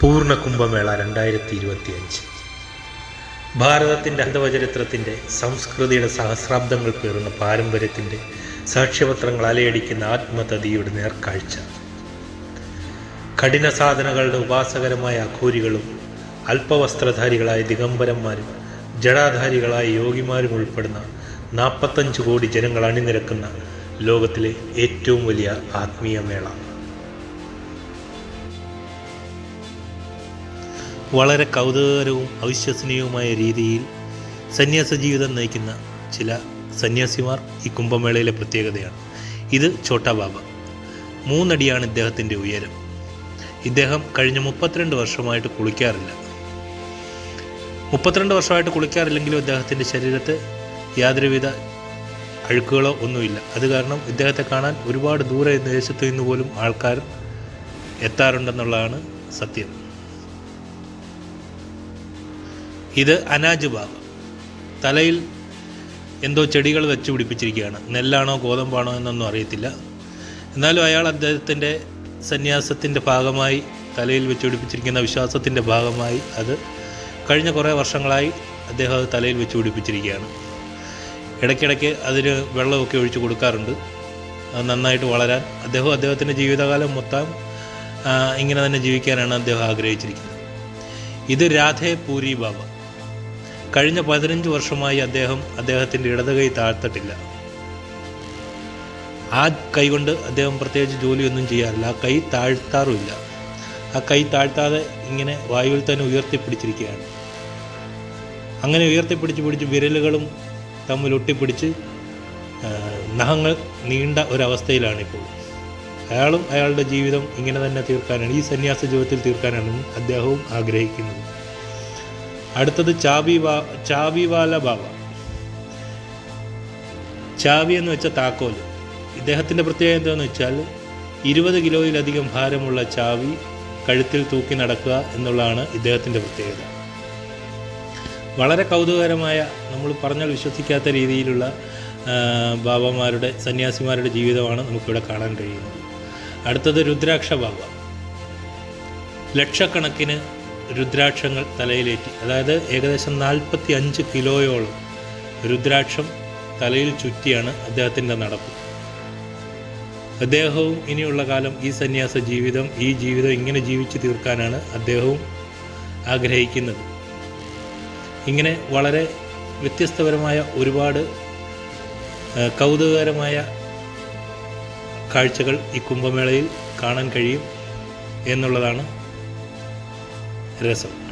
പൂർണ കുംഭമേള രണ്ടായിരത്തി ഇരുപത്തിയഞ്ച് ഭാരതത്തിന്റെ അന്തവചരിത്രത്തിന്റെ സംസ്കൃതിയുടെ സഹസ്രാബ്ദങ്ങൾ പേറുന്ന പാരമ്പര്യത്തിന്റെ സാക്ഷ്യപത്രങ്ങൾ അലയടിക്കുന്ന ആത്മതതിയുടെ നേർക്കാഴ്ച. കഠിന സാധനകളുടെ ഉപാസകരമായ അഘോരികളും അല്പവസ്ത്രധാരികളായ ദിഗംബരന്മാരും ജടാധാരികളായ യോഗിമാരും ഉൾപ്പെടുന്ന നാൽപ്പത്തഞ്ച് കോടി ജനങ്ങൾ അണിനിരക്കുന്ന ലോകത്തിലെ ഏറ്റവും വലിയ ആത്മീയ മേള. വളരെ കൗതുകകരവും അവിശ്വസനീയവുമായ രീതിയിൽ സന്യാസ ജീവിതം നയിക്കുന്ന ചില സന്യാസിമാർ ഈ കുംഭമേളയിലെ പ്രത്യേകതയാണ്. ഇത് ഛോട്ടാ ബാബ മൂന്നടിയാണ് ഇദ്ദേഹത്തിന്റെ ഉയരം. ഇദ്ദേഹം കഴിഞ്ഞ മുപ്പത്തിരണ്ട് വർഷമായിട്ട് കുളിക്കാറില്ല. മുപ്പത്തിരണ്ട് വർഷമായിട്ട് കുളിക്കാറില്ലെങ്കിലും ഇദ്ദേഹത്തിന്റെ ശരീരത്ത് യാതൊരുവിധ അഴുക്കുകളോ ഒന്നുമില്ല. അത് കാരണം ഇദ്ദേഹത്തെ കാണാൻ ഒരുപാട് ദൂരെ ദേശത്തു നിന്ന് പോലും ആൾക്കാർ എത്താറുണ്ടെന്നുള്ളതാണ് സത്യം. ഇത് അനാജ് ബാബ തലയിൽ എന്തോ ചെടികൾ വെച്ച് പിടിപ്പിച്ചിരിക്കുകയാണ്. നെല്ലാണോ ഗോതമ്പാണോ എന്നൊന്നും അറിയത്തില്ല. എന്നാലും അയാൾ അദ്ദേഹത്തിന്റെ സന്യാസത്തിന്റെ ഭാഗമായി തലയിൽ വെച്ച് പിടിപ്പിച്ചിരിക്കുന്ന വിശ്വാസത്തിന്റെ ഭാഗമായി അത് കഴിഞ്ഞ കുറേ വർഷങ്ങളായി അദ്ദേഹം അത് തലയിൽ വെച്ച് പിടിപ്പിച്ചിരിക്കുകയാണ്. ഇടയ്ക്കിടയ്ക്ക് അതിന് വെള്ളമൊക്കെ ഒഴിച്ചു കൊടുക്കാറുണ്ട്. അത് നന്നായിട്ട് വളരാൻ. അദ്ദേഹം അദ്ദേഹത്തിന്റെ ജീവിതകാലം മൊത്തം ഇങ്ങനെ തന്നെ ജീവിക്കാനാണ് അദ്ദേഹം ആഗ്രഹിച്ചിരിക്കുന്നത്. ഇത് രാധേ പൂരി ബാബ. കഴിഞ്ഞ പതിനഞ്ച് വർഷമായി അദ്ദേഹം അദ്ദേഹത്തിന്റെ ഇടതുകൈ താഴ്ത്തിട്ടില്ല. ആ കൈ കൊണ്ട് അദ്ദേഹം പ്രത്യേകിച്ച് ജോലിയൊന്നും ചെയ്യാറില്ല. ആ കൈ താഴ്ത്താറുമില്ല. ആ കൈ താഴ്ത്താതെ ഇങ്ങനെ വായുവിൽ തന്നെ ഉയർത്തിപ്പിടിച്ചിരിക്കുകയാണ്. അങ്ങനെ ഉയർത്തിപ്പിടിച്ച് പിടിച്ച് വിരലുകളും തമ്മിൽ ഒട്ടിപ്പിടിച്ച് നഖങ്ങൾ നീണ്ട ഒരവസ്ഥയിലാണിപ്പോൾ. അയാളും അയാളുടെ ജീവിതം ഇങ്ങനെ തന്നെ തീർക്കാനാണ്. ഈ സന്യാസ ജീവിതത്തിൽ തീർക്കാനാണ് അദ്ദേഹവും ആഗ്രഹിക്കുന്നത്. അടുത്തത് ചാബി വാ ചാബിവാല ബാബ ചാവി എന്ന് വെച്ച താക്കോൽ ഇദ്ദേഹത്തിന്റെ പ്രത്യേകത എന്താണെന്ന് വെച്ചാൽ ഇരുപത് കിലോയിലധികം ഭാരമുള്ള ചാവി കഴുത്തിൽ തൂക്കി നടക്കുക എന്നുള്ളതാണ് ഇദ്ദേഹത്തിന്റെ പ്രത്യേകത. വളരെ കൗതുകകരമായ നമ്മൾ പറഞ്ഞാൽ വിശ്വസിക്കാത്ത രീതിയിലുള്ള ബാബമാരുടെ സന്യാസിമാരുടെ ജീവിതമാണ് നമുക്കിവിടെ കാണാൻ കഴിയുന്നത്. അടുത്തത് രുദ്രാക്ഷ ബാബ ലക്ഷക്കണക്കിന് രുദ്രാക്ഷങ്ങൾ തലയിലേറ്റി. അതായത് ഏകദേശം നാൽപ്പത്തി അഞ്ച് കിലോയോളം രുദ്രാക്ഷം തലയിൽ ചുറ്റിയാണ് അദ്ദേഹത്തിന്റെ നടപ്പ്. അദ്ദേഹവും ഇനിയുള്ള കാലം ഈ സന്യാസ ജീവിതം ഈ ജീവിതം ഇങ്ങനെ ജീവിച്ചു തീർക്കാനാണ് അദ്ദേഹവും ആഗ്രഹിക്കുന്നത്. ഇങ്ങനെ വളരെ വ്യത്യസ്തപരമായ ഒരുപാട് കൗതുകകരമായ കാഴ്ചകൾ ഈ കുംഭമേളയിൽ കാണാൻ കഴിയും എന്നുള്ളതാണ് Reserve.